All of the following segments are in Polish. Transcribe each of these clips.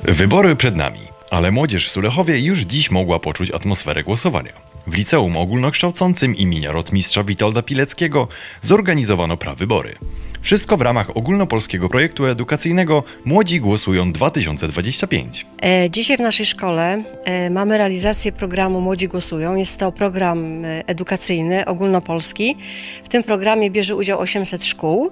Wybory przed nami, ale młodzież w Sulechowie już dziś mogła poczuć atmosferę głosowania. W liceum ogólnokształcącym imienia rotmistrza Witolda Pileckiego zorganizowano prawybory. Wszystko w ramach ogólnopolskiego projektu edukacyjnego Młodzi Głosują 2025. E, Dzisiaj w naszej szkole e, mamy realizację programu Młodzi Głosują. Jest to program e, edukacyjny, ogólnopolski. W tym programie bierze udział 800 szkół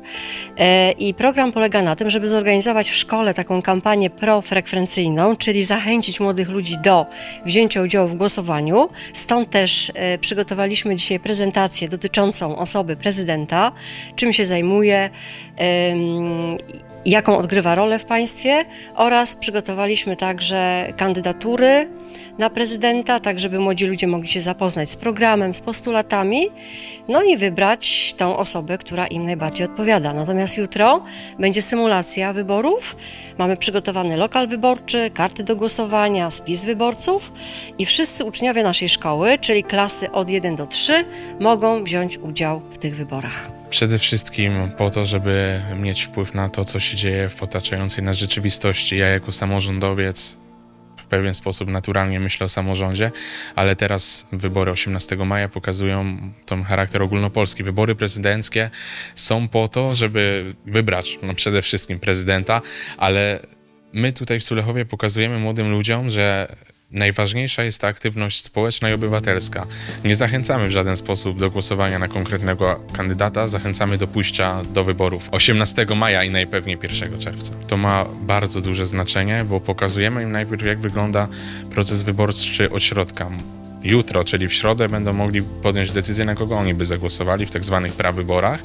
i program polega na tym, żeby zorganizować w szkole taką kampanię profrekwencyjną, czyli zachęcić młodych ludzi do wzięcia udziału w głosowaniu. Stąd też przygotowaliśmy dzisiaj prezentację dotyczącą osoby prezydenta, czym się zajmuje, jaką odgrywa rolę w państwie oraz przygotowaliśmy także kandydatury na prezydenta, tak żeby młodzi ludzie mogli się zapoznać z programem, z postulatami, no i wybrać tą osobę, która im najbardziej odpowiada. Natomiast jutro będzie symulacja wyborów. Mamy przygotowany lokal wyborczy, karty do głosowania, spis wyborców i wszyscy uczniowie naszej szkoły, czyli klasy od 1 do 3, mogą wziąć udział w tych wyborach. Przede wszystkim po to, żeby mieć wpływ na to, co się dzieje w otaczającej nas rzeczywistości. Ja jako samorządowiec w pewien sposób naturalnie myślę o samorządzie, ale teraz wybory 18 maja pokazują ten charakter ogólnopolski. Wybory prezydenckie są po to, żeby wybrać no przede wszystkim prezydenta, ale my tutaj w Sulechowie pokazujemy młodym ludziom, że najważniejsza jest ta aktywność społeczna i obywatelska. Nie zachęcamy w żaden sposób do głosowania na konkretnego kandydata, zachęcamy do pójścia do wyborów 18 maja i najpewniej 1 czerwca. To ma bardzo duże znaczenie, bo pokazujemy im najpierw, jak wygląda proces wyborczy od środka. Jutro, czyli w środę, będą mogli podjąć decyzję, na kogo oni by zagłosowali w tak zwanych prawyborach,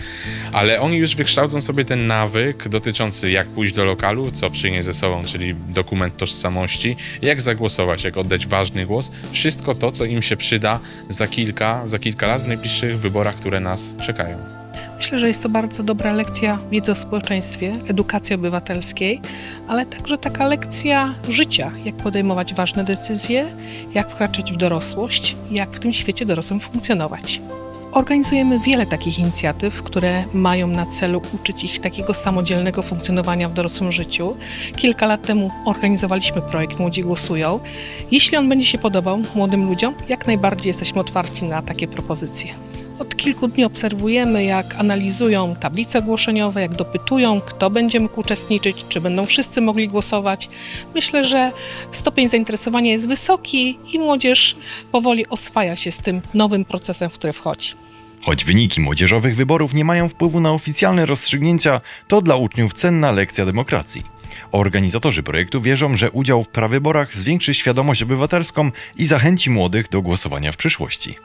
ale oni już wykształcą sobie ten nawyk dotyczący jak pójść do lokalu, co przyniesie ze sobą, czyli dokument tożsamości, jak zagłosować, jak oddać ważny głos, wszystko to, co im się przyda za kilka, za kilka lat w najbliższych wyborach, które nas czekają. Myślę, że jest to bardzo dobra lekcja wiedzy o społeczeństwie, edukacji obywatelskiej, ale także taka lekcja życia, jak podejmować ważne decyzje, jak wkraczać w dorosłość, jak w tym świecie dorosłym funkcjonować. Organizujemy wiele takich inicjatyw, które mają na celu uczyć ich takiego samodzielnego funkcjonowania w dorosłym życiu. Kilka lat temu organizowaliśmy projekt Młodzi Głosują. Jeśli on będzie się podobał młodym ludziom, jak najbardziej jesteśmy otwarci na takie propozycje. Od kilku dni obserwujemy, jak analizują tablice ogłoszeniowe, jak dopytują, kto będzie mógł uczestniczyć, czy będą wszyscy mogli głosować. Myślę, że stopień zainteresowania jest wysoki i młodzież powoli oswaja się z tym nowym procesem, w który wchodzi. Choć wyniki młodzieżowych wyborów nie mają wpływu na oficjalne rozstrzygnięcia, to dla uczniów cenna lekcja demokracji. Organizatorzy projektu wierzą, że udział w prawyborach zwiększy świadomość obywatelską i zachęci młodych do głosowania w przyszłości.